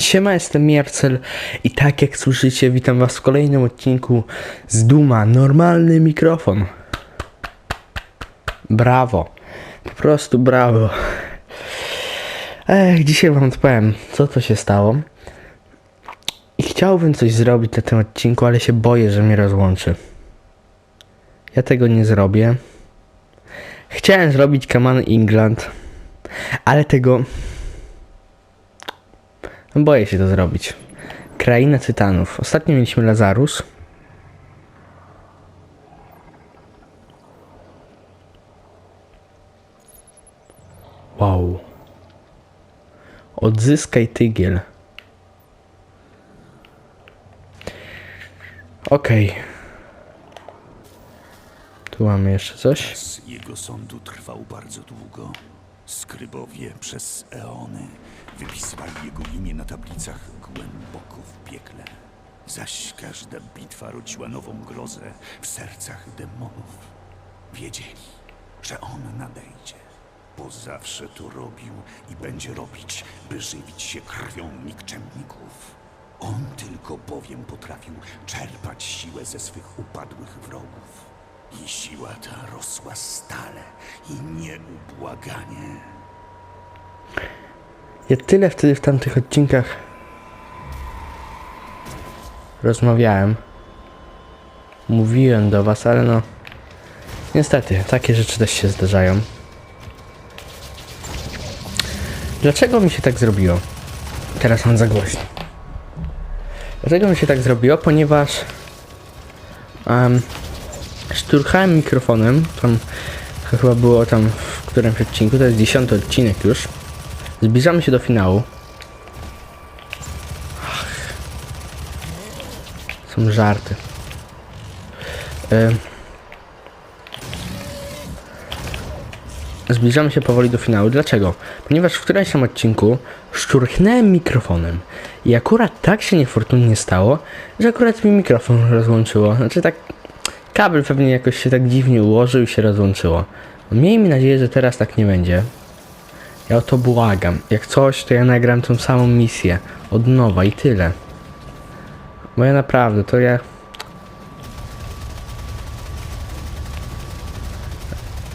Siema, jestem Miercel i tak jak słyszycie, witam was w kolejnym odcinku z Duma. Normalny mikrofon. Brawo. Po prostu brawo. Ech, dzisiaj wam odpowiem, co to się stało. I chciałbym coś zrobić na tym odcinku, ale się boję, że mnie rozłączy. Ja tego nie zrobię. Chciałem zrobić Kaman England, ale tego Boję się to zrobić. Kraina Tytanów. Ostatnio mieliśmy Lazarus. Wow. Odzyskaj tygiel. Okej. Tu mamy jeszcze coś. Czas jego sądu trwał bardzo długo. Skrybowie przez eony wypisywali jego imię na tablicach głęboko w piekle. Zaś każda bitwa rodziła nową grozę w sercach demonów. Wiedzieli, że on nadejdzie, bo zawsze to robił i będzie robić, by żywić się krwią nikczemników. On tylko bowiem potrafił czerpać siłę ze swych upadłych wrogów. I siła ta rosła stale i nieubłaganie. Ja tyle wtedy w tamtych odcinkach rozmawiałem. Mówiłem do was, ale no. Niestety, takie rzeczy też się zdarzają. Dlaczego mi się tak zrobiło? Teraz mam za głośno. Dlaczego mi się tak zrobiło? Ponieważ um, szturchałem mikrofonem. Tam chyba było tam w którymś odcinku. To jest dziesiąty odcinek już. Zbliżamy się do finału. Ach. Są żarty. E, Zbliżamy się powoli do finału. Dlaczego? Ponieważ w którymś tam odcinku szturchnąłem mikrofonem i akurat tak się niefortunnie stało, że akurat mi mikrofon rozłączyło. Znaczy tak, kabel pewnie jakoś się tak dziwnie ułożył i się rozłączyło. Miejmy nadzieję, że teraz tak nie będzie. Ja o to błagam. Jak coś, to ja nagram tą samą misję. Od nowa i tyle. Bo ja naprawdę, to ja...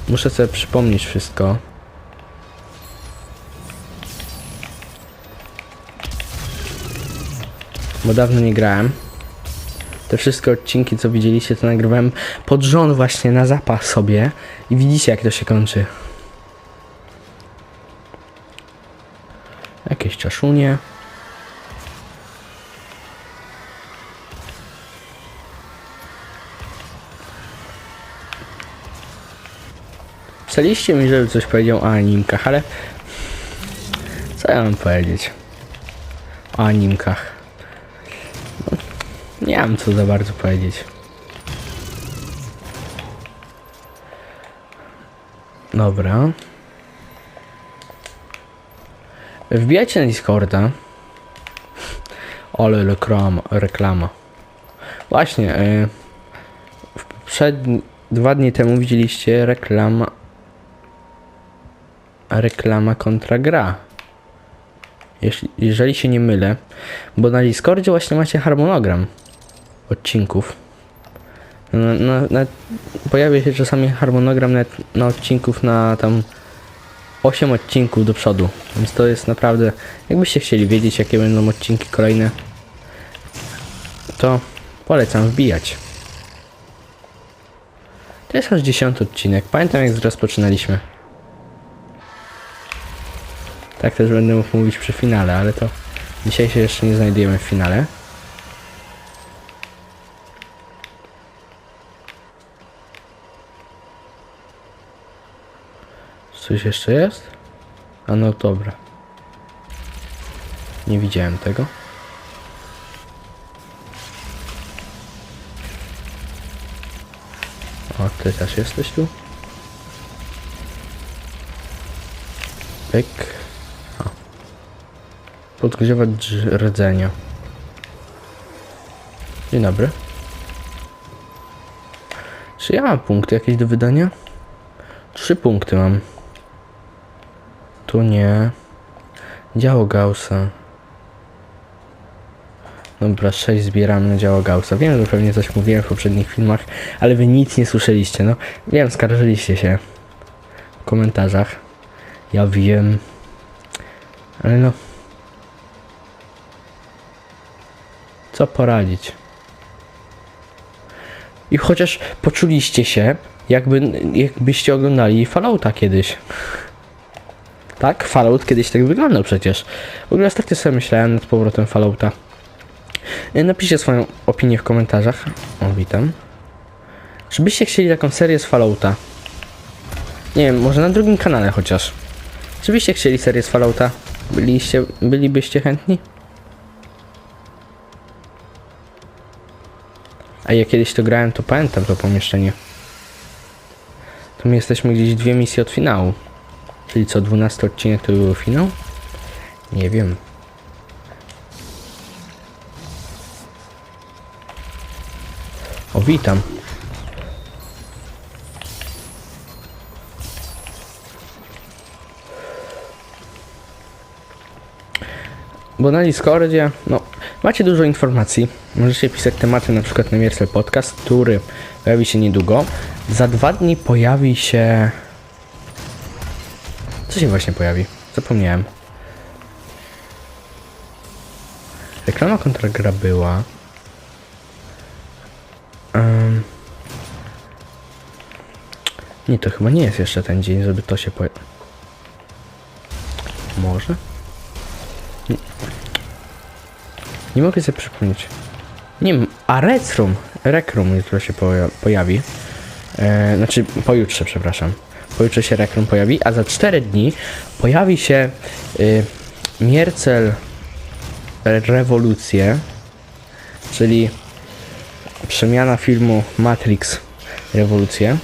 Muszę sobie przypomnieć wszystko. Bo dawno nie grałem. Te wszystkie odcinki, co widzieliście, to nagrywałem pod rząd właśnie na zapas sobie. I widzicie, jak to się kończy. Jakieś czaszunie. Pisaliście mi, żeby coś powiedział o animkach, ale co ja mam powiedzieć o animkach? Mam co za bardzo powiedzieć. Dobra. Wbijajcie na Discorda. Ale reklama. reklama. Właśnie. y, w poprzedni, dwa dni temu widzieliście reklama. Reklama kontra gra. Jeśli, jeżeli się nie mylę, bo na Discordzie właśnie macie harmonogram odcinków. Na, na, na, pojawia się czasami harmonogram na, na odcinków na tam 8 odcinków do przodu. Więc to jest naprawdę. Jakbyście chcieli wiedzieć, jakie będą odcinki kolejne, to polecam wbijać. To jest aż 10 odcinek. Pamiętam, jak rozpoczynaliśmy. Tak też będę mógł mówić przy finale, ale to dzisiaj się jeszcze nie znajdujemy w finale. Coś jeszcze jest? A no dobra. Nie widziałem tego. O, ty też jesteś tu? Pyk. O. Podgrzewać rdzenia. Dzień dobry. Czy ja mam punkty jakieś do wydania? Trzy punkty mam. Tu nie. Działo Gaussa. Dobra, 6 zbieramy na działo Gaussa. Wiem, że pewnie coś mówiłem w poprzednich filmach, ale wy nic nie słyszeliście, no. Wiem, skarżyliście się w komentarzach. Ja wiem. Ale no. Co poradzić? I chociaż poczuliście się, jakby, jakbyście oglądali Fallouta kiedyś. Tak? Fallout kiedyś tak wyglądał przecież. W ogóle ostatnio sobie myślałem nad powrotem Fallouta. E, Napiszcie swoją opinię w komentarzach. O, witam. Czy byście chcieli taką serię z Fallouta? Nie wiem, może na drugim kanale chociaż. Czy byście chcieli serię z Fallouta? Byliście, bylibyście chętni? A ja kiedyś to grałem, to pamiętam to pomieszczenie. To my jesteśmy gdzieś dwie misje od finału. Czyli co, 12 odcinek to był finał? Nie wiem. O, witam. Bo na Discordzie, no, macie dużo informacji. Możecie pisać tematy na przykład na Miersel Podcast, który pojawi się niedługo. Za dwa dni pojawi się... Co się właśnie pojawi? Zapomniałem. Reklama kontra gra była. Em. Nie, to chyba nie jest jeszcze ten dzień, żeby to się pojawiło. Może? Nie, nie mogę sobie przypomnieć. Nie wiem, a Recrum, Recrum jutro się poja- pojawi. E, znaczy, pojutrze, przepraszam. Pojutrze się Rekrum pojawi, a za 4 dni pojawi się y, Miercel Rewolucje, czyli przemiana filmu Matrix Rewolucje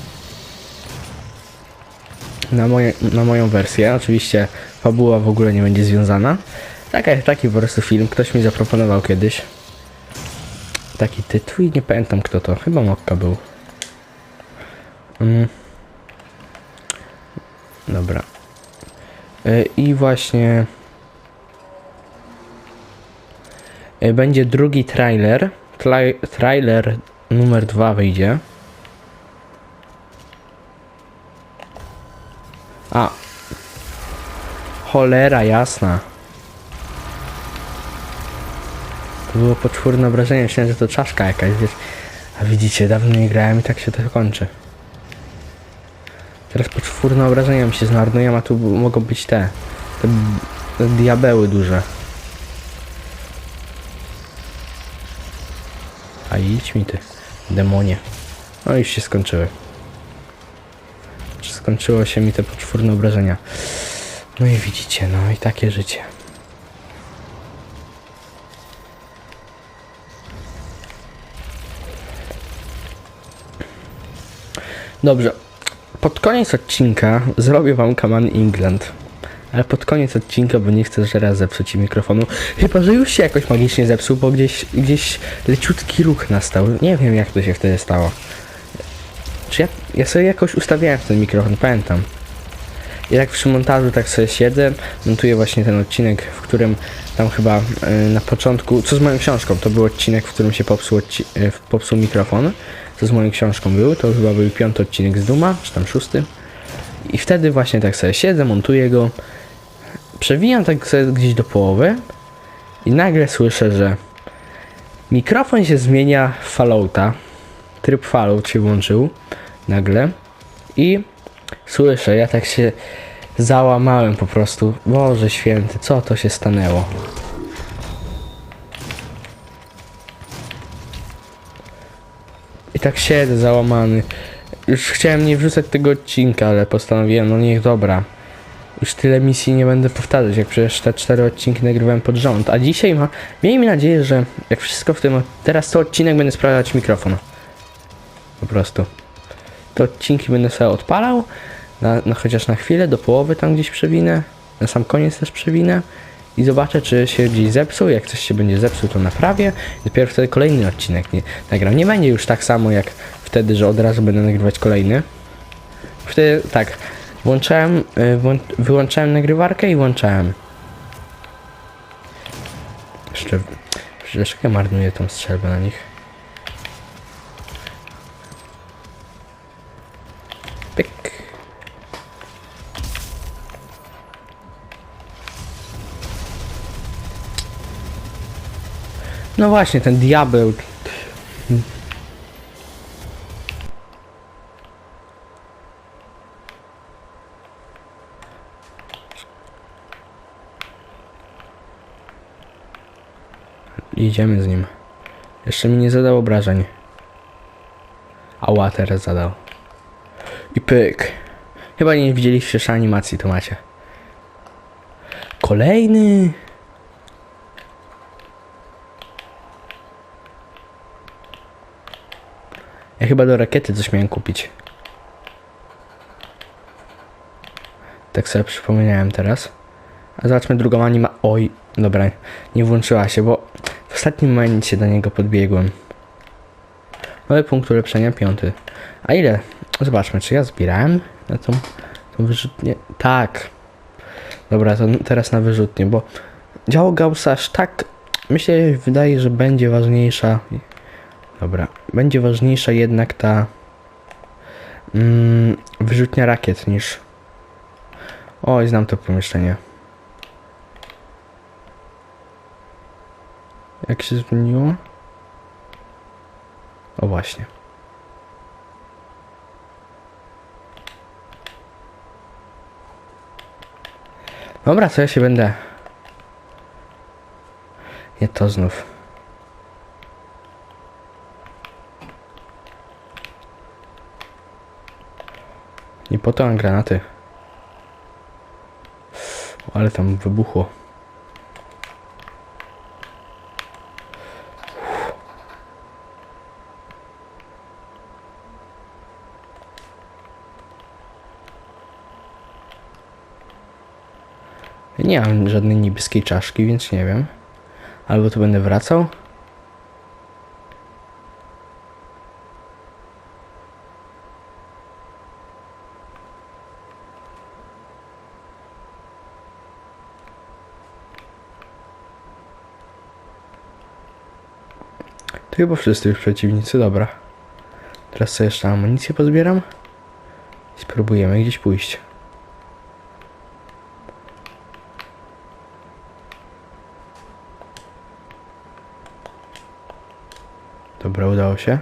na, moje, na moją wersję. Oczywiście fabuła w ogóle nie będzie związana. Taka, taki po prostu film. Ktoś mi zaproponował kiedyś. Taki tytuł i nie pamiętam kto to. Chyba Mokka był. Mm. Dobra. Y, I właśnie y, będzie drugi trailer. Trailer numer dwa wyjdzie. A. Cholera jasna. To było poczwórne obrażenie. Myślałem, że to czaszka jakaś, wiesz. A widzicie, dawno nie grałem i tak się to kończy. Teraz poczwórne obrażenia mi się zmarnują, a tu mogą być te, te, te diabeły duże. A idź mi ty, demonie. No już się skończyły. Czy Skończyło się mi te poczwórne obrażenia. No i widzicie, no i takie życie. Dobrze. Pod koniec odcinka zrobię wam Command England. Ale pod koniec odcinka, bo nie chcę że raz zepsuć mikrofonu. Chyba, że już się jakoś magicznie zepsuł, bo gdzieś, gdzieś leciutki ruch nastał. Nie wiem jak to się wtedy stało. Czy ja, ja sobie jakoś ustawiałem ten mikrofon, pamiętam. I tak przy montażu tak sobie siedzę, montuję właśnie ten odcinek, w którym tam chyba y, na początku, co z moją książką, to był odcinek, w którym się popsuł, odci- y, popsuł mikrofon, co z moją książką był, to chyba był piąty odcinek z Duma, czy tam szósty. I wtedy właśnie tak sobie siedzę, montuję go, przewijam tak sobie gdzieś do połowy i nagle słyszę, że mikrofon się zmienia w Fallouta, tryb Fallout się włączył nagle i słyszę, ja tak się załamałem po prostu. Boże święty, co to się stanęło? I tak siedzę załamany. Już chciałem nie wrzucać tego odcinka, ale postanowiłem, no niech dobra. Już tyle misji nie będę powtarzać, jak przecież te cztery odcinki nagrywałem pod rząd. A dzisiaj ma, miejmy nadzieję, że jak wszystko w tym... Teraz to odcinek będę sprawdzać mikrofon. Po prostu. Te odcinki będę sobie odpalał, na, na, chociaż na chwilę, do połowy tam gdzieś przewinę, na sam koniec też przewinę i zobaczę, czy się gdzieś zepsuł. Jak coś się będzie zepsuł, to naprawię. Dopiero wtedy kolejny odcinek nie, nagram. Nie będzie już tak samo jak wtedy, że od razu będę nagrywać kolejny. Wtedy tak, włączałem, y, wyłączałem nagrywarkę i włączałem. Jeszcze ja marnuję tą strzelbę na nich? Pyk. No właśnie, ten diabeł. Idziemy z nim. Jeszcze mi nie zadał obrażeń. Ała, teraz zadał. I pyk. Chyba nie widzieliście jeszcze animacji, to macie. Kolejny. Chyba do rakiety coś miałem kupić. Tak sobie przypomniałem teraz. A zobaczmy drugą anima... Oj, dobra, nie włączyła się, bo w ostatnim momencie do niego podbiegłem. Nowy punkt ulepszenia, piąty. A ile? Zobaczmy, czy ja zbierałem na tą, tą wyrzutnię? Tak. Dobra, to teraz na wyrzutnię, bo działo Gaussa aż tak, myślę, wydaje, że będzie ważniejsza. Dobra, będzie ważniejsza jednak ta mm, wyrzutnia rakiet niż... Oj, znam to pomieszczenie. Jak się zmieniło? O właśnie. Dobra, co ja się będę... Nie to znów. Po to mam granaty. Ale tam wybuchło. Nie mam żadnej niebieskiej czaszki, więc nie wiem. Albo tu będę wracał. Chyba wszyscy już przeciwnicy, dobra. Teraz sobie jeszcze amunicję pozbieram. I spróbujemy gdzieś pójść. Dobra, udało się.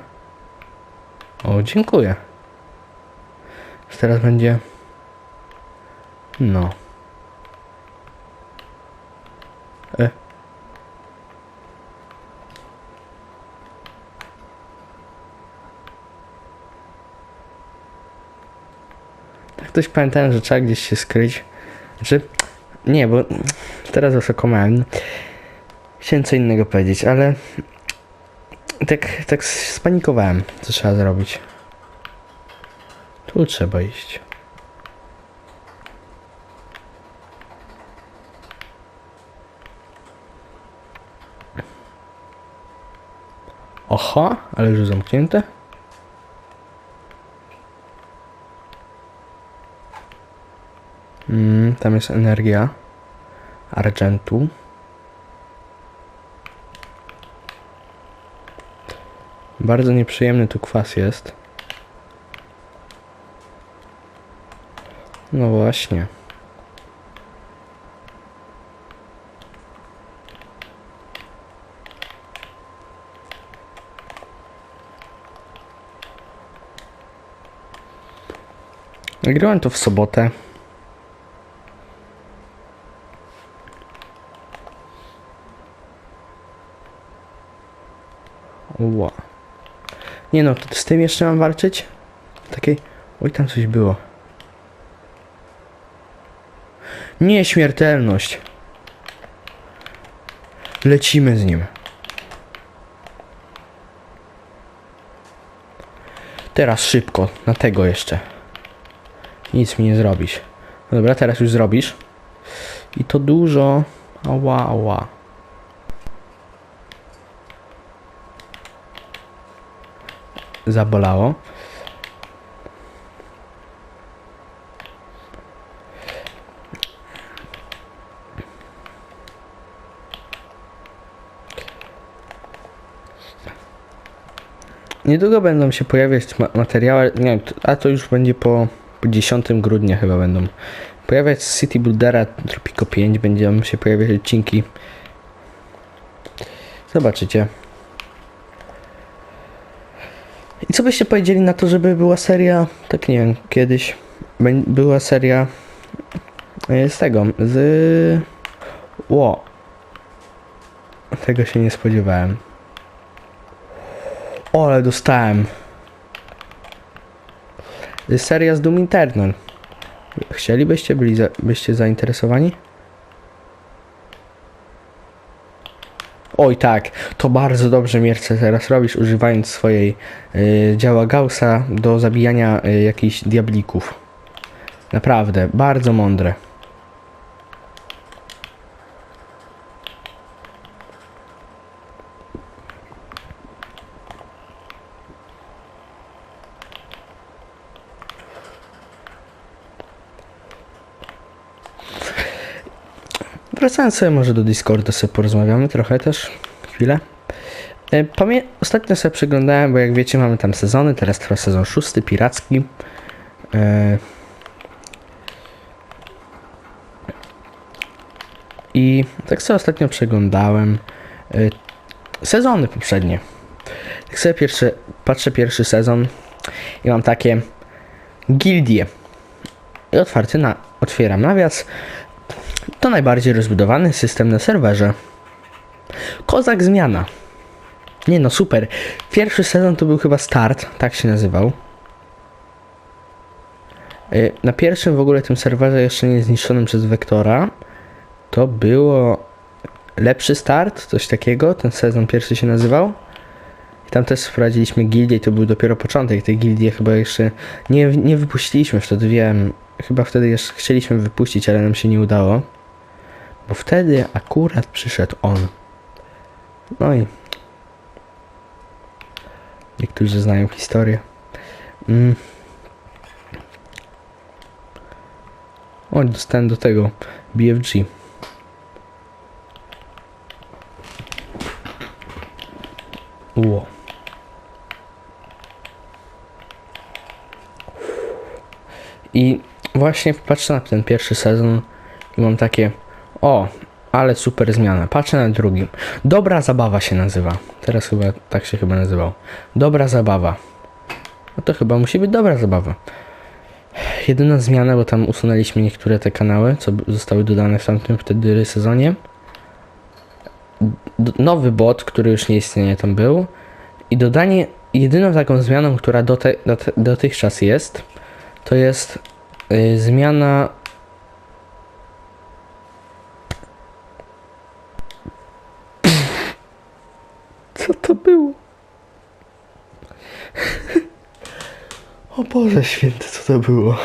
O, dziękuję. Teraz będzie... No. Ktoś pamiętałem, że trzeba gdzieś się skryć. Znaczy, nie, bo teraz oszukałem. Chciałem co innego powiedzieć, ale tak, tak spanikowałem, co trzeba zrobić. Tu trzeba iść. Oho, ale już zamknięte. Mm, tam jest energia argentu. Bardzo nieprzyjemny tu kwas jest. No właśnie. Nagrałem to w sobotę. Nie no, to z tym jeszcze mam walczyć? Takiej... Oj, tam coś było. Nieśmiertelność. Lecimy z nim. Teraz szybko, na tego jeszcze. Nic mi nie zrobisz. No Dobra, teraz już zrobisz. I to dużo. Ała, ała. zabolało. Niedługo będą się pojawiać ma materiały, nie wiem, a to już będzie po 10 grudnia chyba będą pojawiać z City Buildera Tropico 5, będą się pojawiać odcinki. Zobaczycie. Co byście powiedzieli na to, żeby była seria, tak nie wiem, kiedyś była seria e, z tego, z... Ło. Tego się nie spodziewałem. O, ale dostałem. Seria z Doom Eternal. Chcielibyście, byli za, byście zainteresowani? Oj tak, to bardzo dobrze Mierce teraz robisz, używając swojej y, działa Gaussa do zabijania y, jakichś diablików. Naprawdę, bardzo mądre. Wracając sobie może do Discorda, sobie porozmawiamy trochę też, chwilę. E, Pamię ostatnio sobie przeglądałem, bo jak wiecie mamy tam sezony, teraz trwa sezon szósty, piracki. E, I tak sobie ostatnio przeglądałem e, sezony poprzednie. Tak sobie pierwszy, patrzę pierwszy sezon i mam takie gildie. I otwarty na, otwieram nawias. To najbardziej rozbudowany system na serwerze. Kozak zmiana. Nie no, super. Pierwszy sezon to był chyba start, tak się nazywał. Y, Na pierwszym w ogóle tym serwerze jeszcze nie zniszczonym przez Wektora to było lepszy start, coś takiego. Ten sezon pierwszy się nazywał. I tam też wprowadziliśmy gildię i to był dopiero początek tej gildii. Chyba jeszcze nie, nie wypuściliśmy wtedy, wiem. Chyba wtedy jeszcze chcieliśmy wypuścić, ale nam się nie udało. Bo wtedy akurat przyszedł on. No i niektórzy znają historię. Mm. O, dostałem do tego BFG. Ło. I właśnie patrzę na ten pierwszy sezon i mam takie o, ale super zmiana. Patrzę na drugim. Dobra zabawa się nazywa. Teraz chyba tak się chyba nazywał. Dobra zabawa. No to chyba musi być dobra zabawa. Jedyna zmiana, bo tam usunęliśmy niektóre te kanały, co zostały dodane w tamtym wtedy sezonie. D- nowy bot, który już nie istnieje tam był. I dodanie, jedyną taką zmianą, która dote, dotychczas jest, to jest y, zmiana Co to było? O Boże święty, co to było?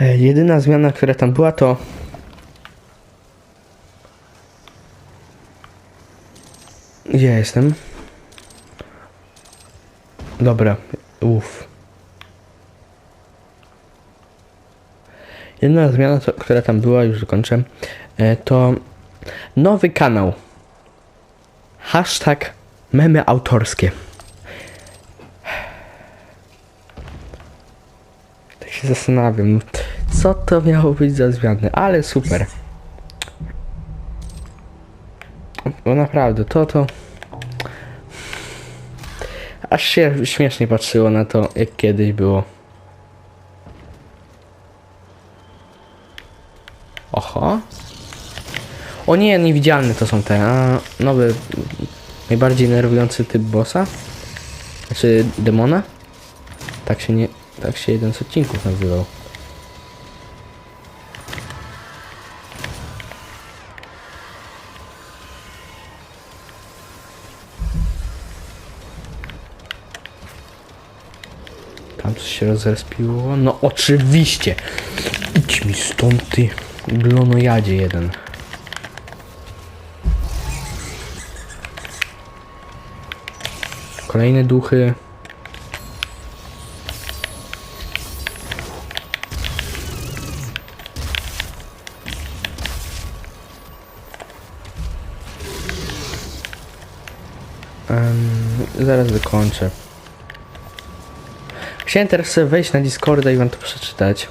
E, Jedyna zmiana, która tam była, to Gdzie ja jestem? Dobra, uff. Jedna zmiana, która tam była, już dokończę, e, to nowy kanał. Hashtag memy autorskie. Tak się zastanawiam, co to miało być za zmiany, ale super. Bo naprawdę, to to... Aż się śmiesznie patrzyło na to, jak kiedyś było. Oho. O nie, niewidzialne to są te. A, nowy, najbardziej nerwujący typ bossa. Znaczy demona. Tak się nie, tak się jeden z odcinków nazywał. Tam coś się rozrespiło. No oczywiście. Idź mi stąd ty glonojadzie jeden. kolejne duchy. Zaraz wykończę. Chciałem teraz wejść na Discorda i wam to przeczytać.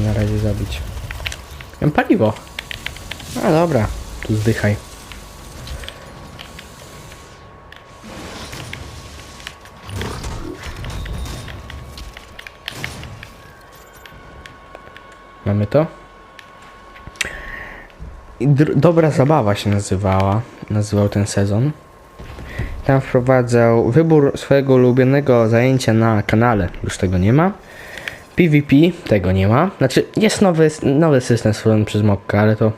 Na razie zabić. Mam paliwo. A dobra, tu zdychaj. Mamy to? Dobra zabawa się nazywała, nazywał ten sezon. Tam wprowadzał wybór swojego ulubionego zajęcia na kanale, już tego nie ma. PvP, tego nie ma. Znaczy, jest nowy, nowy system stworzony przez Mokka, ale to,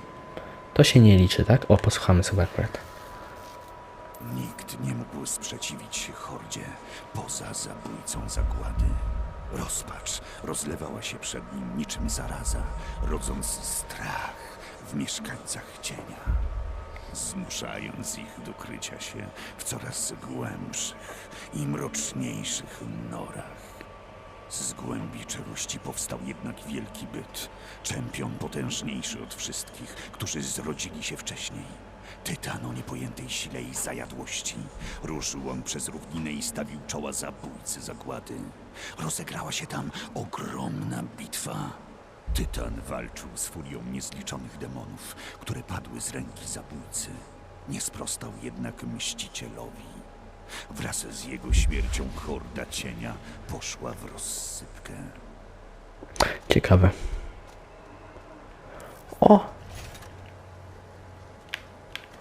to się nie liczy, tak? O, posłuchamy sobie akurat. Nikt nie mógł sprzeciwić się hordzie poza zabójcą zagłady. Rozpacz rozlewała się przed nim niczym zaraza, rodząc strach w mieszkańcach cienia, zmuszając ich do krycia się w coraz głębszych i mroczniejszych norach. Z głębi czeluści powstał jednak wielki byt, czempion potężniejszy od wszystkich, którzy zrodzili się wcześniej. Tytan o niepojętej sile i zajadłości. Ruszył on przez równinę i stawił czoła zabójcy zagłady. Rozegrała się tam ogromna bitwa. Tytan walczył z furią niezliczonych demonów, które padły z ręki zabójcy. Nie sprostał jednak mścicielowi. Wraz z jego śmiercią horda cienia poszła w rozsypkę. Ciekawe. O!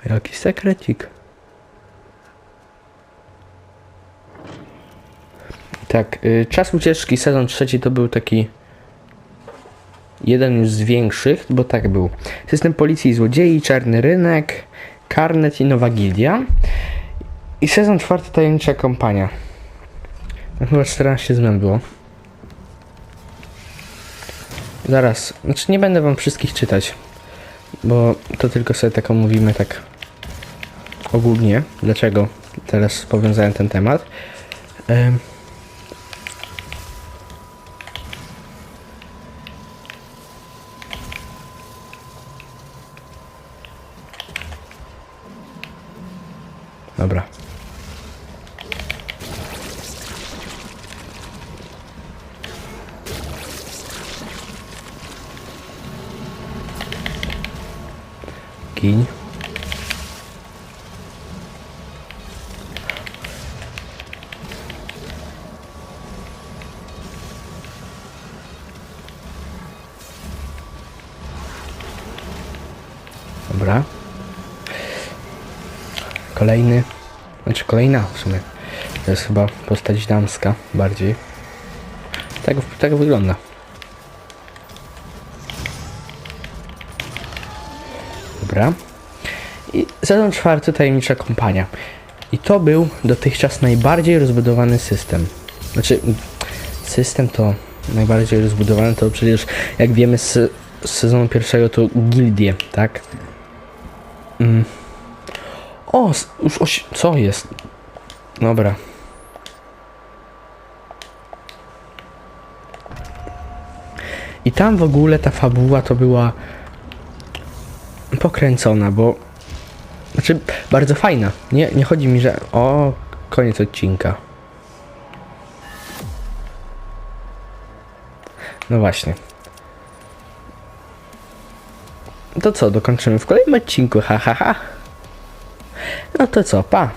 Jaki sekrecik. Tak, y, czas ucieczki, sezon trzeci to był taki jeden z większych, bo tak był. System policji i złodziei, czarny rynek, karnet i nowa gildia. I sezon czwarty tajemnicza kompania. Tam Chyba 14 zmian było. Zaraz, znaczy nie będę wam wszystkich czytać, bo to tylko sobie tak omówimy tak ogólnie, dlaczego teraz powiązałem ten temat. Em. Dobra. Giń. Dobra. Kolejny. Znaczy kolejna w sumie. To jest chyba postać damska bardziej. Tak, tak wygląda. Dobra. I sezon czwarty tajemnicza kompania. I to był dotychczas najbardziej rozbudowany system. Znaczy, system to najbardziej rozbudowany to przecież, jak wiemy z, z sezonu pierwszego to gildie, tak? Mm. O, już oś... co jest? Dobra. I tam w ogóle ta fabuła to była pokręcona, bo znaczy bardzo fajna. Nie, nie chodzi mi, że o koniec odcinka. No właśnie. To co, dokończymy w kolejnym odcinku, ha ha ha. No to co, pa.